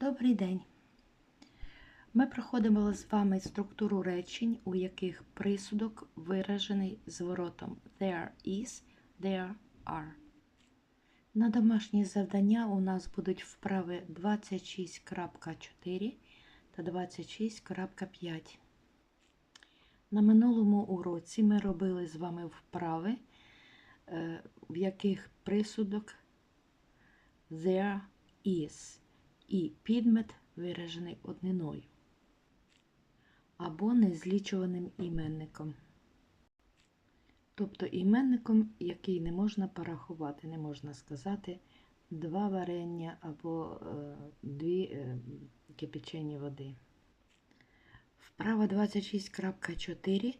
Добрий день. Ми проходимо з вами структуру речень, у яких присудок виражений зворотом there is, there are. На домашні завдання у нас будуть вправи 26.4 та 26.5. На минулому уроці ми робили з вами вправи, е, в яких присудок there is і підмет виражений одниною або незлічуваним іменником. Тобто іменником, який не можна порахувати, не можна сказати два варення або е, дві е, кипячені води. Вправа 26.4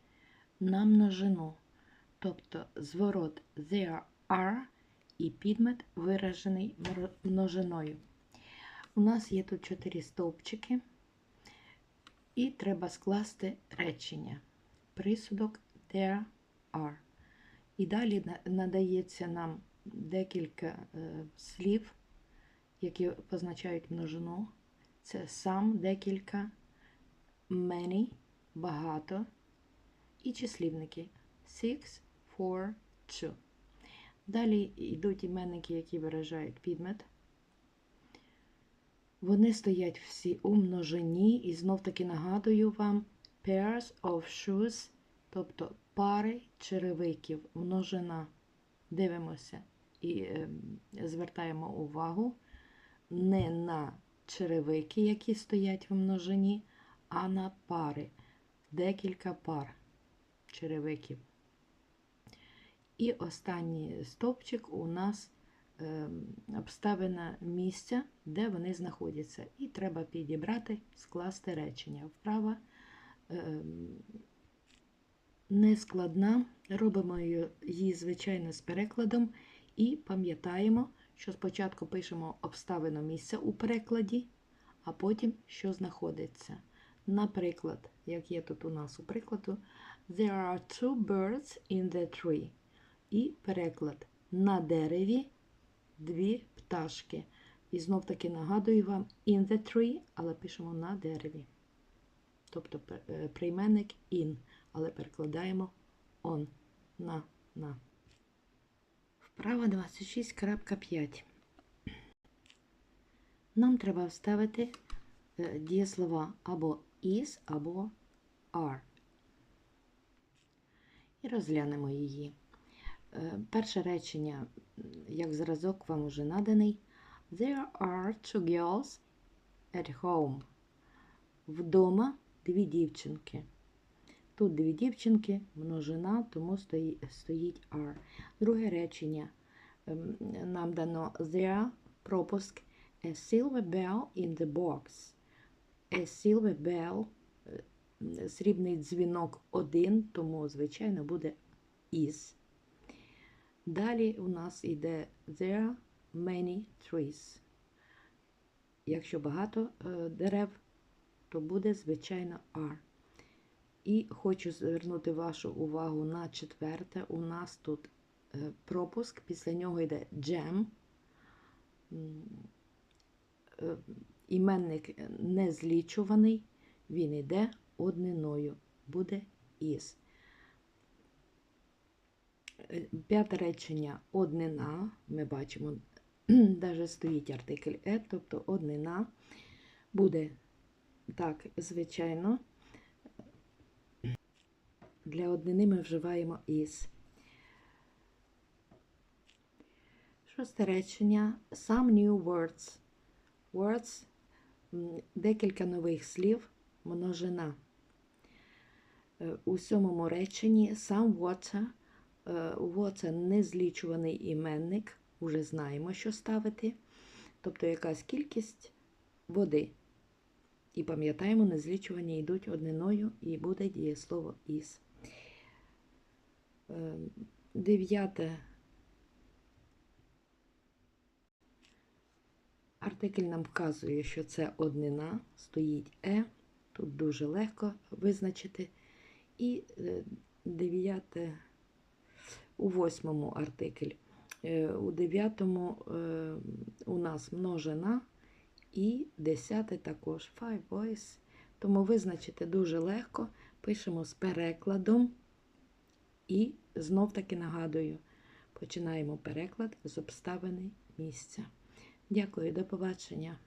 на множину, тобто зворот there are і підмет виражений множиною. У нас є тут чотири стовпчики, і треба скласти речення. Присудок there are. І далі надається нам декілька е, слів, які позначають множину. Це some, декілька, many, багато і числівники six, four, two. Далі йдуть іменники, які виражають підмет. Вони стоять всі у множині, і знов таки нагадую вам pairs of shoes, тобто пари черевиків, множина. Дивимося і е, звертаємо увагу не на черевики, які стоять в множині, а на пари. Декілька пар черевиків. І останній стовпчик у нас обставина місця, де вони знаходяться. І треба підібрати, скласти речення. Вправа е, нескладна. Робимо її, звичайно, з перекладом і пам'ятаємо, що спочатку пишемо обставину місця у перекладі, а потім що знаходиться. Наприклад, як є тут у нас у прикладу, There are two birds in the tree. І переклад на дереві дві пташки. І знов таки нагадую вам in the tree, але пишемо на дереві. Тобто е, прийменник in, але перекладаємо on, на, на. Вправа 26.5. Нам треба вставити е, дієслова або is, або are. І розглянемо її. Е, Перше речення, як зразок, вам уже наданий. There are two girls at home. Вдома дві дівчинки. Тут дві дівчинки, множина, тому стоїть are. Друге речення. ем, Нам дано there, пропуск. A silver bell in the box. A silver bell, е, срібний дзвінок один, тому, звичайно, буде is. Далі у нас йде there are many trees. Якщо багато е, дерев, то буде, звичайно, are. І хочу звернути вашу увагу на четверте. У нас тут е, пропуск, після нього йде jam. Е, Іменник не злічуваний, він йде одниною, буде is. Е, П'яте речення однина. Ми бачимо, навіть стоїть артикль е, тобто однина буде так, звичайно. Для однини ми вживаємо is. Шосте речення some new words. Words декілька нових слів, множина. Е, У сьомому реченні some water. Е, Water незлічуваний іменник. Уже знаємо, що ставити. Тобто якась кількість води. І пам'ятаємо, незлічувані йдуть одниною і буде дієслово із. Е, Дев'яте. Артикль нам вказує, що це однина, стоїть е. Тут дуже легко визначити. І е, дев'яте у восьмому артикль. Е, У дев'ятому е, у нас множина І десяте також five boys. Тому визначити дуже легко. Пишемо з перекладом. І знов таки нагадую, починаємо переклад з обставини місця. Дякую, до побачення.